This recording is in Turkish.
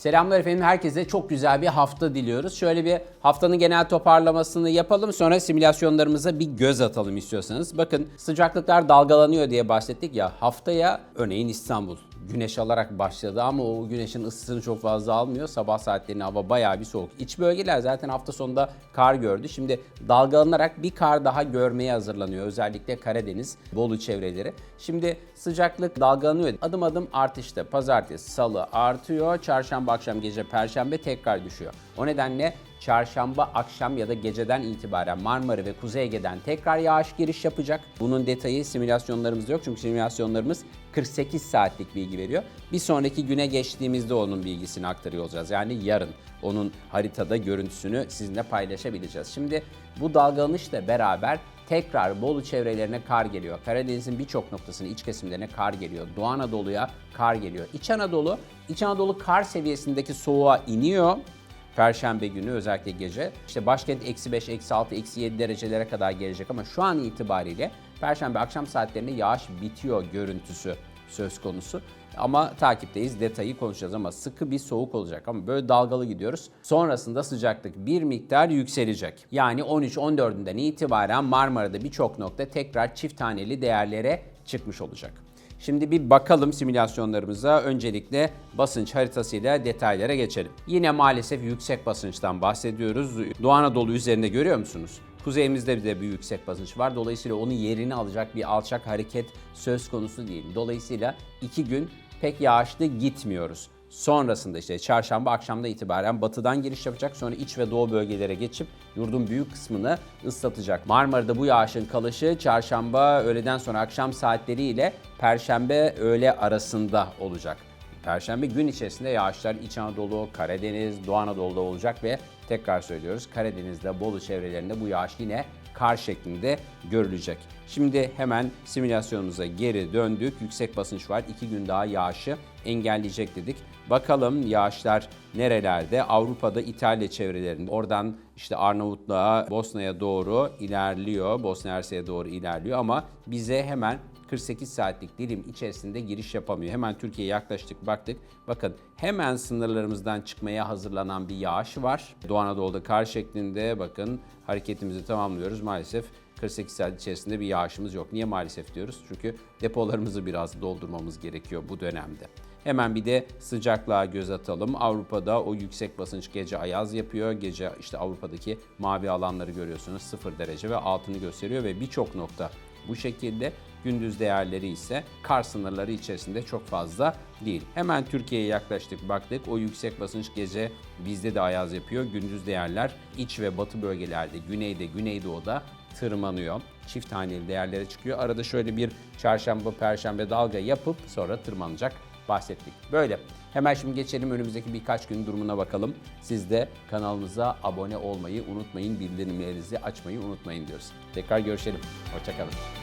Selamlar efendim. Herkese çok güzel bir hafta diliyoruz. Şöyle bir haftanın genel toparlamasını yapalım. Sonra simülasyonlarımıza bir göz atalım istiyorsanız. Bakın sıcaklıklar dalgalanıyor diye bahsettik ya. Haftaya örneğin İstanbul güneş alarak başladı ama o güneşin ısısını çok fazla almıyor. Sabah saatlerinde hava bayağı bir soğuk. İç bölgeler zaten hafta sonunda kar gördü. Şimdi dalgalanarak bir kar daha görmeye hazırlanıyor. Özellikle Karadeniz, Bolu çevreleri. Şimdi sıcaklık dalgalanıyor. Adım adım artışta. Pazartesi, salı artıyor. Çarşamba akşam gece, perşembe tekrar düşüyor. O nedenle çarşamba akşam ya da geceden itibaren Marmara ve Kuzey Ege'den tekrar yağış giriş yapacak. Bunun detayı simülasyonlarımızda yok çünkü simülasyonlarımız 48 saatlik bilgi veriyor. Bir sonraki güne geçtiğimizde onun bilgisini aktarıyor olacağız. Yani yarın onun haritada görüntüsünü sizinle paylaşabileceğiz. Şimdi bu dalgalanışla beraber tekrar Bolu çevrelerine kar geliyor. Karadeniz'in birçok noktasına, iç kesimlerine kar geliyor. Doğu Anadolu'ya kar geliyor. İç Anadolu, İç Anadolu kar seviyesindeki soğuğa iniyor. Perşembe günü özellikle gece. İşte başkent eksi 5, eksi 6, eksi 7 derecelere kadar gelecek ama şu an itibariyle Perşembe akşam saatlerinde yağış bitiyor görüntüsü söz konusu. Ama takipteyiz, detayı konuşacağız ama sıkı bir soğuk olacak ama böyle dalgalı gidiyoruz. Sonrasında sıcaklık bir miktar yükselecek. Yani 13-14'ünden itibaren Marmara'da birçok nokta tekrar çift taneli değerlere çıkmış olacak. Şimdi bir bakalım simülasyonlarımıza. Öncelikle basınç haritasıyla detaylara geçelim. Yine maalesef yüksek basınçtan bahsediyoruz. Doğu Anadolu üzerinde görüyor musunuz? Kuzeyimizde de bir yüksek basınç var. Dolayısıyla onun yerini alacak bir alçak hareket söz konusu değil. Dolayısıyla iki gün pek yağışlı gitmiyoruz. Sonrasında işte çarşamba akşamda itibaren batıdan giriş yapacak. Sonra iç ve doğu bölgelere geçip yurdun büyük kısmını ıslatacak. Marmara'da bu yağışın kalışı çarşamba öğleden sonra akşam saatleriyle perşembe öğle arasında olacak. Perşembe gün içerisinde yağışlar İç Anadolu, Karadeniz, Doğu Anadolu'da olacak ve tekrar söylüyoruz Karadeniz'de, Bolu çevrelerinde bu yağış yine kar şeklinde görülecek. Şimdi hemen simülasyonumuza geri döndük. Yüksek basınç var. İki gün daha yağışı engelleyecek dedik. Bakalım yağışlar nerelerde? Avrupa'da İtalya çevrelerinde. Oradan işte Arnavutluğa, Bosna'ya doğru ilerliyor. Bosna Hersek'e doğru ilerliyor ama bize hemen 48 saatlik dilim içerisinde giriş yapamıyor. Hemen Türkiye'ye yaklaştık baktık. Bakın hemen sınırlarımızdan çıkmaya hazırlanan bir yağış var. Doğu Anadolu'da kar şeklinde bakın hareketimizi tamamlıyoruz. Maalesef 48 saat içerisinde bir yağışımız yok. Niye maalesef diyoruz? Çünkü depolarımızı biraz doldurmamız gerekiyor bu dönemde. Hemen bir de sıcaklığa göz atalım. Avrupa'da o yüksek basınç gece ayaz yapıyor. Gece işte Avrupa'daki mavi alanları görüyorsunuz 0 derece ve altını gösteriyor ve birçok nokta bu şekilde. Gündüz değerleri ise kar sınırları içerisinde çok fazla değil. Hemen Türkiye'ye yaklaştık baktık. O yüksek basınç gece bizde de ayaz yapıyor. Gündüz değerler iç ve batı bölgelerde, güneyde, güneydoğuda tırmanıyor. Çift haneli değerlere çıkıyor. Arada şöyle bir çarşamba, perşembe dalga yapıp sonra tırmanacak bahsettik. Böyle. Hemen şimdi geçelim önümüzdeki birkaç gün durumuna bakalım. Siz de kanalımıza abone olmayı unutmayın, bildirimlerinizi açmayı unutmayın diyoruz. Tekrar görüşelim. Hoşçakalın.